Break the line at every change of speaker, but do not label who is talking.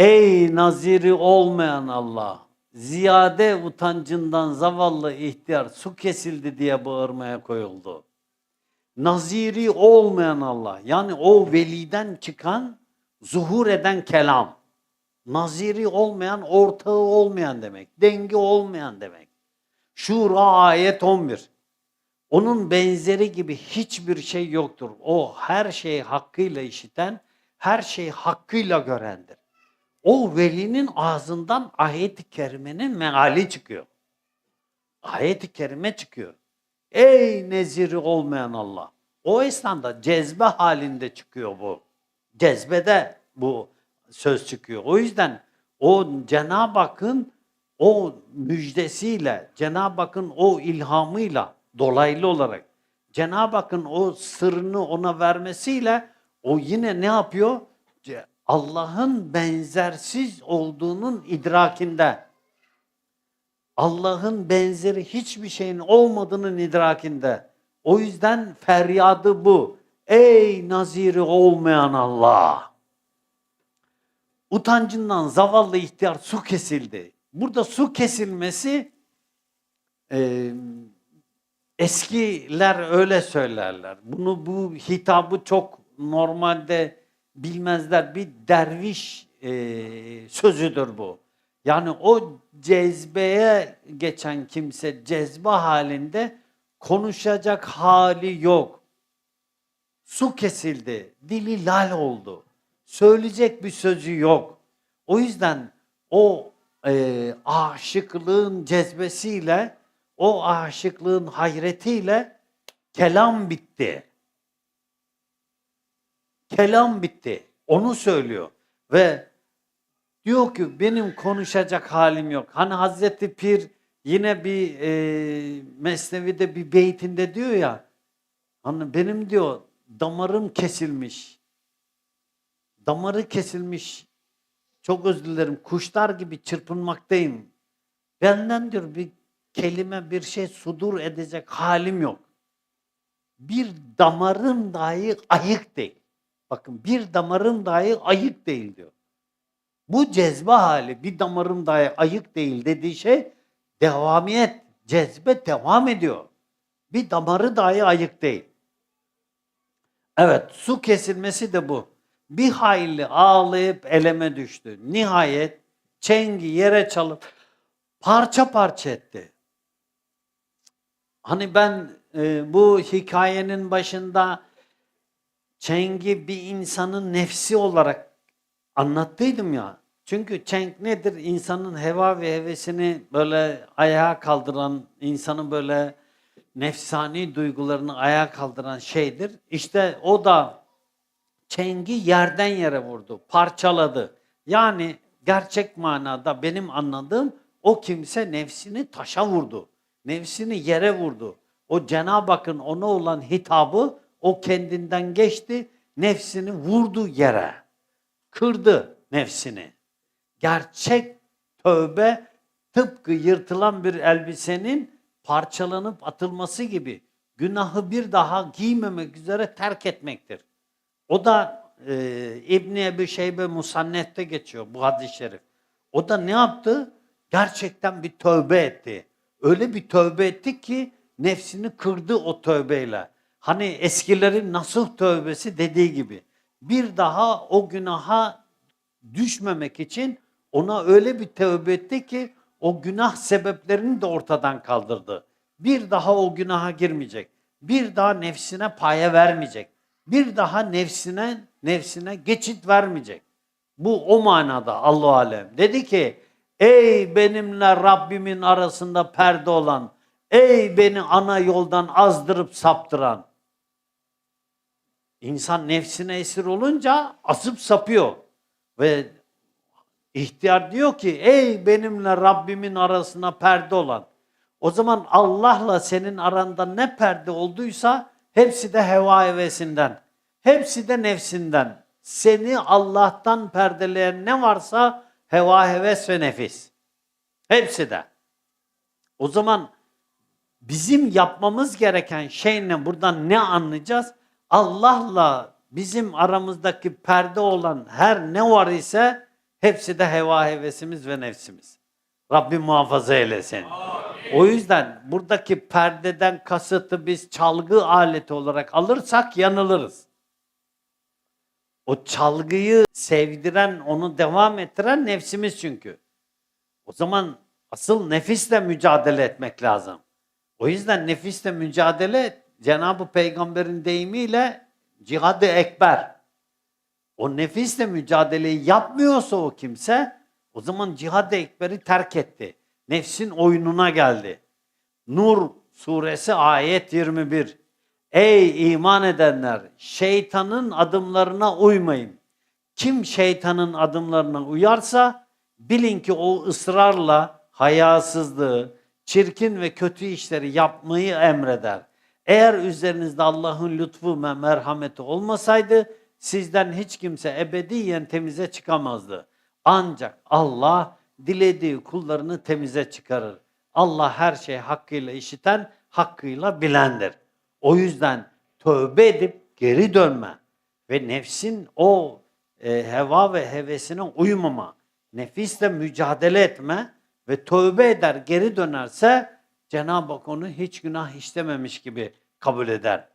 Ey naziri olmayan Allah, ziyade utancından zavallı ihtiyar su kesildi diye bağırmaya koyuldu. Naziri olmayan Allah, yani o veliden çıkan, zuhur eden kelam. Naziri olmayan, ortağı olmayan demek, dengi olmayan demek. Şura ayet 11. Onun benzeri gibi hiçbir şey yoktur. O her şeyi hakkıyla işiten, her şeyi hakkıyla görendir. O velinin ağzından ayet-i kerimenin meali çıkıyor. Ayet-i kerime çıkıyor. Ey neziri olmayan Allah. O esnada cezbe halinde çıkıyor bu. Cezbede bu söz çıkıyor. O yüzden o Cenab-ı Hakk'ın o müjdesiyle, Cenab-ı Hakk'ın o ilhamıyla dolaylı olarak Cenab-ı Hakk'ın o sırrını ona vermesiyle o yine ne yapıyor? Allah'ın benzersiz olduğunun idrakinde. Allah'ın benzeri hiçbir şeyin olmadığının idrakinde. O yüzden feryadı bu. Ey naziri olmayan Allah! Utancından zavallı ihtiyar su kesildi. Burada su kesilmesi e, eskiler öyle söylerler. Bunu bu hitabı çok normalde bilmezler. Bir derviş e, sözüdür bu. Yani o cezbeye geçen kimse cezbe halinde konuşacak hali yok. Su kesildi, dili lal oldu. Söyleyecek bir sözü yok. O yüzden o e, aşıklığın cezbesiyle, o aşıklığın hayretiyle kelam bitti. Kelam bitti. Onu söylüyor. Ve diyor ki benim konuşacak halim yok. Hani Hazreti Pir yine bir e, Mesnevi'de bir beytinde diyor ya hani benim diyor damarım kesilmiş. Damarı kesilmiş. Çok özür dilerim. Kuşlar gibi çırpınmaktayım. Benden diyor bir kelime bir şey sudur edecek halim yok. Bir damarım dahi ayık değil. Bakın bir damarım dahi ayık değil diyor. Bu cezbe hali bir damarım dahi ayık değil dediği şey devamiyet, cezbe devam ediyor. Bir damarı dahi ayık değil. Evet su kesilmesi de bu. Bir hayli ağlayıp eleme düştü. Nihayet çengi yere çalıp parça parça etti. Hani ben e, bu hikayenin başında çengi bir insanın nefsi olarak anlattıydım ya. Çünkü çenk nedir? İnsanın heva ve hevesini böyle ayağa kaldıran, insanın böyle nefsani duygularını ayağa kaldıran şeydir. İşte o da çengi yerden yere vurdu, parçaladı. Yani gerçek manada benim anladığım o kimse nefsini taşa vurdu. Nefsini yere vurdu. O Cenab-ı Hakk'ın ona olan hitabı o kendinden geçti, nefsini vurdu yere. Kırdı nefsini. Gerçek tövbe tıpkı yırtılan bir elbisenin parçalanıp atılması gibi günahı bir daha giymemek üzere terk etmektir. O da e, İbni Ebi Şeybe Musannet'te geçiyor bu hadis-i şerif. O da ne yaptı? Gerçekten bir tövbe etti. Öyle bir tövbe etti ki nefsini kırdı o tövbeyle. Hani eskilerin nasuh tövbesi dediği gibi. Bir daha o günaha düşmemek için ona öyle bir tövbe etti ki o günah sebeplerini de ortadan kaldırdı. Bir daha o günaha girmeyecek. Bir daha nefsine paya vermeyecek. Bir daha nefsine nefsine geçit vermeyecek. Bu o manada Allah alem. Dedi ki ey benimle Rabbimin arasında perde olan, ey beni ana yoldan azdırıp saptıran. İnsan nefsine esir olunca asıp sapıyor. Ve ihtiyar diyor ki ey benimle Rabbimin arasına perde olan. O zaman Allah'la senin aranda ne perde olduysa hepsi de heva hevesinden. Hepsi de nefsinden. Seni Allah'tan perdeleyen ne varsa heva heves ve nefis. Hepsi de. O zaman bizim yapmamız gereken şey ne? Buradan ne anlayacağız? Allah'la bizim aramızdaki perde olan her ne var ise Hepsi de heva hevesimiz ve nefsimiz. Rabbim muhafaza eylesin. O yüzden buradaki perdeden kasıtı biz çalgı aleti olarak alırsak yanılırız. O çalgıyı sevdiren, onu devam ettiren nefsimiz çünkü. O zaman asıl nefisle mücadele etmek lazım. O yüzden nefisle mücadele Cenab-ı Peygamber'in deyimiyle cihad-ı ekber. O nefisle mücadeleyi yapmıyorsa o kimse o zaman cihad-ı ekberi terk etti. Nefsin oyununa geldi. Nur suresi ayet 21. Ey iman edenler şeytanın adımlarına uymayın. Kim şeytanın adımlarına uyarsa bilin ki o ısrarla hayasızlığı, çirkin ve kötü işleri yapmayı emreder. Eğer üzerinizde Allah'ın lütfu ve merhameti olmasaydı sizden hiç kimse ebediyen temize çıkamazdı. Ancak Allah dilediği kullarını temize çıkarır. Allah her şeyi hakkıyla işiten, hakkıyla bilendir. O yüzden tövbe edip geri dönme ve nefsin o e, heva ve hevesine uymama, nefisle mücadele etme ve tövbe eder geri dönerse Cenab-ı Hak onu hiç günah işlememiş gibi kabul eder.